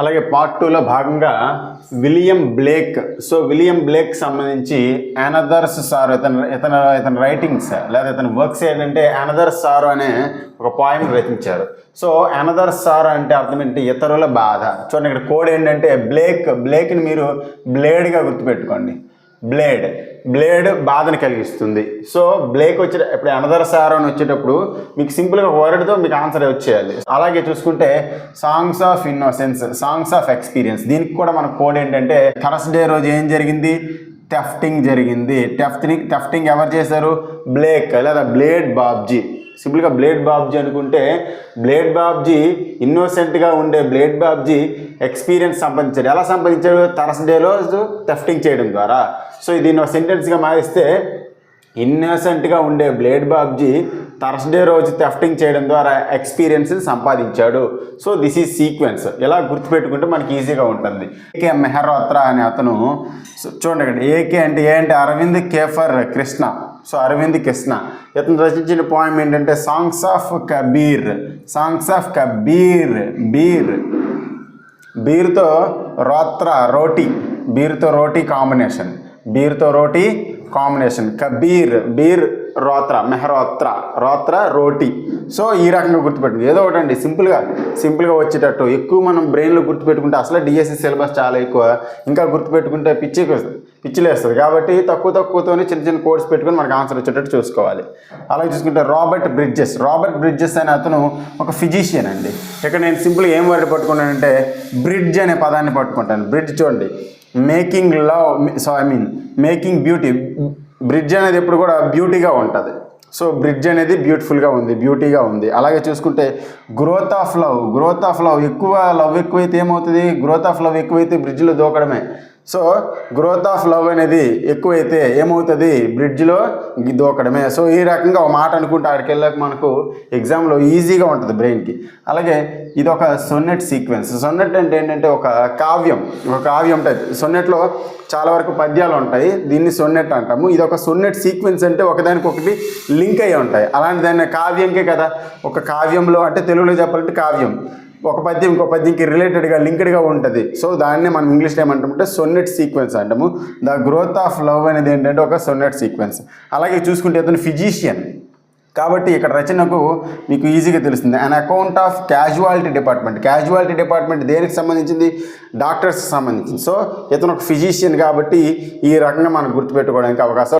అలాగే పార్ట్ టూలో భాగంగా William Blake. So William Blake సంబంధించి అనదర్స్ సార్ ఇతను ఇతను ఇతని రైటింగ్స్ లేదా ఇతని వర్క్స్ ఏంటంటే అనదర్స్ సార్ అనే ఒక పాయింట్ రచించారు. సో అనదర్ సార్ అంటే అర్థం ఏంటి? ఇతరుల బాధ. చూడండి ఇక్కడ కోడ్ ఏంటంటే బ్లేక్. బ్లేక్ని మీరు బ్లేడ్గా గుర్తుపెట్టుకోండి. బ్లేడ్ బ్లేడ్ బాధను కలిగిస్తుంది. సో బ్లేక్ వచ్చే ఇప్పుడు అనదర్ సార్ అని వచ్చేటప్పుడు మీకు సింపుల్గా వర్డ్తో మీకు ఆన్సర్ వచ్చేయాలి. అలాగే చూసుకుంటే songs of innocence songs of experience దీనికి కూడా మన కోడ్ ఏంటంటే థర్స్డే రోజు ఏం జరిగింది? టెఫ్టింగ్ జరిగింది. టెఫ్టింగ్ టెఫ్టింగ్ ఎవరు చేశారు? బ్లేక్ లేదా బ్లేడ్ బాబ్జీ సింపుల్గా బ్లేడ్ బాబ్జీ అనుకుంటే బ్లేడ్ బాబ్జీ ఇన్నోసెంట్గా ఉండే బ్లేడ్ బాబ్జీ ఎక్స్పీరియన్స్ సంపాదించాడు. ఎలా సంపాదించాడు? థర్స్డేలో టెఫ్టింగ్ చేయడం ద్వారా. సో దీన్ని ఒక సెంటెన్స్గా మారిస్తే ఇన్నోసెంట్గా ఉండే బ్లేడ్ బాబ్జీ థర్స్డే రోజు థెఫ్టింగ్ చేయడం ద్వారా ఎక్స్పీరియన్స్ని సంపాదించాడు. సో దిస్ ఈజ్ సీక్వెన్స్ ఇలా గుర్తుపెట్టుకుంటే మనకి ఈజీగా ఉంటుంది. ఏకే మెహరోత్రా అనే అతను చూడండి ఏకే అంటే ఏ అంటే అరవింద్ కేఫర్ కృష్ణ. సో అరవింద్ కృష్ణ. ఇతను రచించిన పాయింట్ ఏంటంటే songs of Kabir songs of Kabir beer బీర్తో రోత్రా రోటీ. బీర్తో రోటీ కాంబినేషన్ బీర్తో రోటీ కాంబినేషన్ కబీర్ బీర్ రోత్ర మెహరోత్ర రోత్ర రోటీ. సో ఈ రకంగా గుర్తుపెట్టుకుంది ఏదో ఒకటి అండి సింపుల్గా సింపుల్గా వచ్చేటట్టు. ఎక్కువ మనం బ్రెయిన్లో గుర్తుపెట్టుకుంటే అసలు డిఎస్సి సిలబస్ చాలా ఎక్కువ. ఇంకా గుర్తుపెట్టుకుంటే పిచ్చి పిచ్చిలేస్తుంది కాబట్టి తక్కువ తక్కువతోనే చిన్న చిన్న కోడ్స్ పెట్టుకొని మనకు ఆన్సర్ వచ్చేటట్టు చూసుకోవాలి. అలాగే చూసుకుంటే రాబర్ట్ బ్రిడ్జెస్. రాబర్ట్ బ్రిడ్జెస్ అనే అతను ఒక ఫిజిషియన్ అండి. ఇక్కడ నేను సింపుల్గా ఏం వర్డ్ పట్టుకున్నానంటే బ్రిడ్జ్ అనే పదాన్ని పట్టుకుంటాను. బ్రిడ్జ్ చూడండి. Making love so I mean making beauty. Bridge అనేది ఎప్పుడు కూడా బ్యూటీగా ఉంటుంది. సో బ్రిడ్జ్ అనేది బ్యూటిఫుల్గా ఉంది బ్యూటీగా ఉంది. అలాగే చూసుకుంటే growth of love growth of love ఎక్కువ లవ్ ఎక్కువైతే ఏమవుతుంది? గ్రోత్ ఆఫ్ లవ్ ఎక్కువైతే బ్రిడ్జ్లో దూకడమే. సో గ్రోత్ ఆఫ్ లవ్ అనేది ఎక్కువైతే ఏమవుతుంది? బ్రిడ్జ్లో దూకడమే. సో ఈ రకంగా ఒక మాట అనుకుంటే అక్కడికి వెళ్ళాక మనకు ఎగ్జామ్లో ఈజీగా ఉంటుంది బ్రెయిన్కి అలాగే ఇది ఒక సొన్నెట్ సీక్వెన్స్ సొన్నెట్ అంటే ఏంటంటే ఒక కావ్యం. ఒక కావ్యం టైప్ సొన్నెట్లో చాలా వరకు పద్యాలు ఉంటాయి. దీన్ని సొన్నెట్ అంటాము. ఇది ఒక సొన్నెట్ సీక్వెన్స్ అంటే ఒకదానికొకటి లింక్ అయ్యి ఉంటాయి. అలాంటి దాన్ని కావ్యంకే కదా? ఒక కావ్యంలో అంటే తెలుగులో చెప్పాలంటే కావ్యం. ఒక పద్యం ఇంకో పద్యంకి రిలేటెడ్గా లింక్డ్గా ఉంటుంది. సో దాన్ని మనం ఇంగ్లీష్లో ఏమంటామంటే సొన్నెట్ సీక్వెన్స్ అంటాము. ద గ్రోత్ ఆఫ్ లవ్ అనేది ఏంటంటే ఒక సొన్నెట్ సీక్వెన్స్ అలాగే చూసుకుంటే అతను ఫిజీషియన్ కాబట్టి ఇక్కడ రచనకు మీకు ఈజీగా తెలుస్తుంది. An account of casualty department casualty department దేనికి సంబంధించింది? డాక్టర్స్కి సంబంధించింది. సో ఇతను ఒక ఫిజీషియన్ కాబట్టి ఈ రకంగా మనం గుర్తుపెట్టుకోవడానికి అవకాశం